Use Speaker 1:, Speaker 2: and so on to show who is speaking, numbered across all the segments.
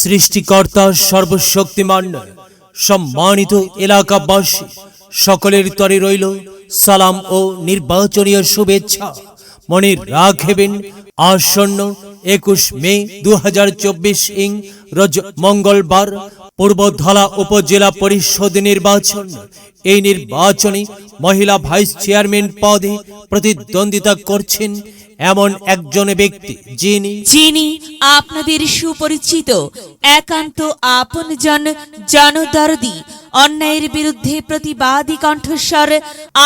Speaker 1: সৃষ্টিকর্তা সর্বশক্তিমান, সম্মানিত এলাকাবাসী, সকলের তরে রইল সালাম ও নির্বাচনীয় শুভেচ্ছা। মনে রাখবেন, আসন্ন একুশ মে দু হাজার চব্বিশ ইং রোজ মঙ্গলবার পূর্বধলা উপজেলা পরিষদ নির্বাচন। এই নির্বাচনে মহিলা ভাইস চেয়ারম্যান পদে প্রতিদ্বন্দ্বিতা করছেন এমন একজন ব্যক্তি যিনি
Speaker 2: যিনি আপনাদের সুপরিচিত একান্ত আপনজন জনদরদি অন্যায়ের বিরুদ্ধে প্রতিবাদী কণ্ঠস্বর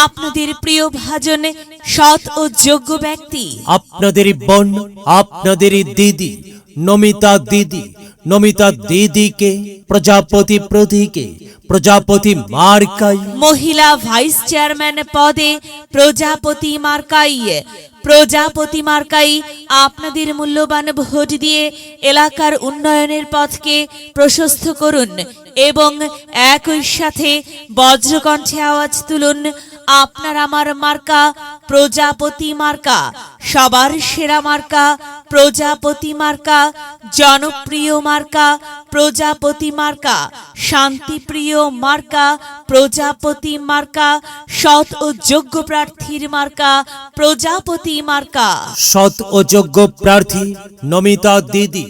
Speaker 2: আপনাদের প্রিয় ভাজন সৎ ও যোগ্য ব্যক্তি।
Speaker 1: আপনাদের বোন আপনাদের দিদি নমিতা দিদি নমিতা দিদিকে প্রজাপতি প্রতীকে প্রজাপতি মার্কাই।
Speaker 2: মহিলা ভাইস চেয়ারম্যান পদে প্রজাপতি মার্কাই। প্রজাপতি মার্কাই আপনাদের মূল্যবান ভোট দিয়ে এলাকার উন্নয়নের পথকে প্রশস্ত করুন এবং একই সাথে বজ্রকণ্ঠে আওয়াজ তুলুন আপনার আমার মার্কা, প্রজাপতি মার্কা, সবার সেরা মার্কা, প্রজাপতি মার্কা, জনপ্রিয় মার্কা, প্রজাপতি মার্কা, শান্তিপ্রিয় মার্কা প্রজাপতি মার্কা, সৎ ও যোগ্য প্রার্থীর মার্কা, প্রজাপতি মার্কা।
Speaker 1: সৎ ও যোগ্য প্রার্থী নমিতা দিদি।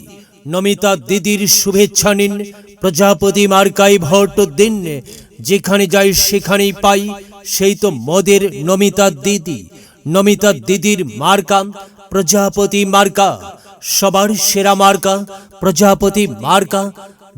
Speaker 1: নমিতা দিদির শুভেচ্ছা নিন, প্রজাপতি মার্কাই ভোট দিন। যেখানে যাই সেখানেই পাই, সেই তো মদের নমিতা দিদি। নমিতা দিদির মার্কা, প্রজাপতি মার্কা, সবার সেরা মার্কা, প্রজাপতি মার্কা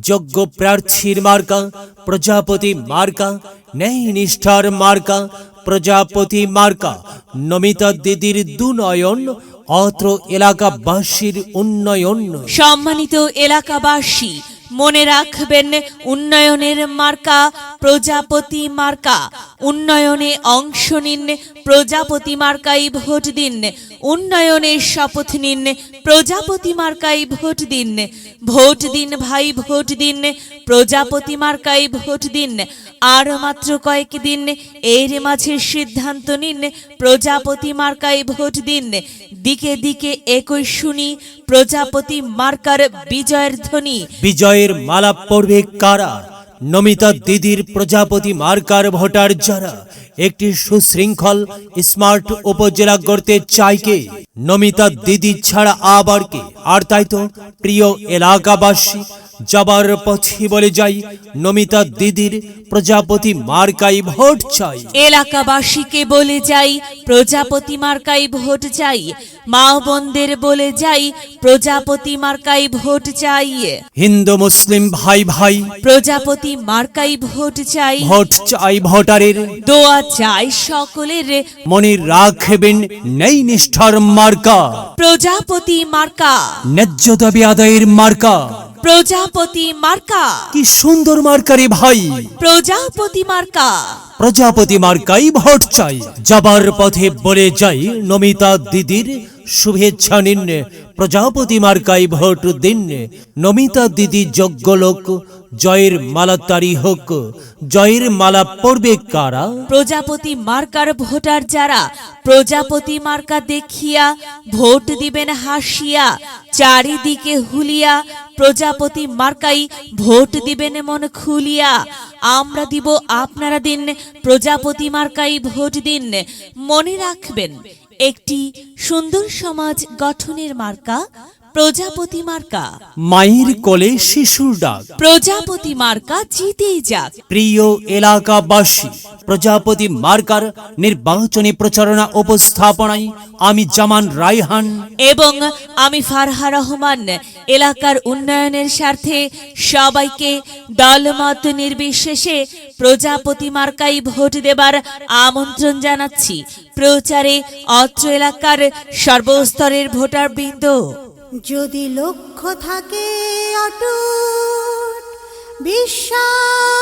Speaker 1: যোগ্য প্রার্থীর মার্কা, প্রজাপতি মার্কা ন্যায় নিষ্ঠার মার্কা, প্রজাপতি মার্কা, নমিতা দিদির দুনয়ন, অত্র এলাকাবাসীর উন্নয়ন।
Speaker 2: সম্মানিত এলাকাবাসী, মনে রাখবেন উন্নয়নের মার্কা প্রজাপতি মার্কা। উন্নয়নে অংশ নিন, প্রজাপতি মার্কাই ভোট দিন। উন্নয়নের শপথ নিন, প্রজাপতি মার্কাই ভোট দিন। ভোট দিন ভাই, ভোট দিন, প্রজাপতি মার্কাই ভোট দিন। আর মাত্র কয়েক দিন, এর মাঝে সিদ্ধান্ত নিন, প্রজাপতি মার্কাই ভোট দিন। দিকে দিকে একই শুনি, প্রজাপতি মার্কার বিজয়ের ধ্বনি।
Speaker 1: বিজয়ের মালা পড়বে কারা? নমিতা দিদির প্রজাপতি মার্কার ভোটার যারা, একটি সুশৃঙ্খল, স্মার্ট উপজেলা গড়তে চায় কে? নমিতা দিদি ছাড়া আবার কে? আর তাই তো প্রিয় এলাকাবাসী যাবার পথে বলে যাই নমিতা দিদির প্রজাপতি মার্কাই ভোট চাই।
Speaker 2: এলাকাবাসীকে বলে যাই প্রজাপতি মার্কাই ভোট চাই। মা বোনদের বলে যাই প্রজাপতি মার্কাই ভোট চাই।
Speaker 1: হিন্দু মুসলিম ভাই ভাই।
Speaker 2: প্রজাপতি মার্কাই ভোট চাই।
Speaker 1: ভোট চাই ভোটারের।
Speaker 2: দোয়া চাই সকলের।
Speaker 1: মনে রাখবেন নেই নিষ্ঠার মার্কা।
Speaker 2: প্রজাপতি মার্কা।
Speaker 1: ন্যায্য দাবি আদায়ের মার্কা।
Speaker 2: প্রজাপতি মার্কা।
Speaker 1: কি সুন্দর মার্কারে ভাই।
Speaker 2: প্রজাপতি মার্কা।
Speaker 1: প্রজাপতি মার্কাই ভোট চাই। যাবার পথে বলে যাই নমিতা দিদির শুভেচ্ছা নিন। প্রজাপতি মার্কাই ভোট দিন। নমিতা দিদি যোগ্য লোক জয়ের মালা তারি হোক। জয়ের মালা পড়বে কারা?
Speaker 2: প্রজাপতি মার্কার ভোটার যারা প্রজাপতি মার্কা দেখিয়া ভোট দিবেন হাসিয়া চারিদিকে হুলিয়া প্রজাপতি মার্কাই ভোট দিবেন মন খুলিয়া। আমরা দিব আপনারা দিন প্রজাপতি মার্কাই ভোট দিন। মনে রাখবেন একটি সুন্দর সমাজ গঠনের মার্কা প্রজাপতি মার্কা।
Speaker 1: মায়ের কোলে শিশুর ডাক।
Speaker 2: প্রজাপতি মার্কা জিতেই যাক।
Speaker 1: প্রিয় এলাকাবাসী প্রজাপতি মার্কার নির্বাচনী প্রচারণা উপস্থাপনায় আমি জামান রায়হান।
Speaker 2: এবং আমি ফারহা রহমান এলাকার উন্নয়নের স্বার্থে সবাইকে দলমত নির্বিশেষে প্রজাপতি মার্কাই ভোট দেবার আমন্ত্রণ জানাচ্ছি। প্রচারে অত্র এলাকার সর্বস্তরের ভোটার বৃন্দ
Speaker 3: যদি লক্ষ্য থাকে অটুট বিশ্বাস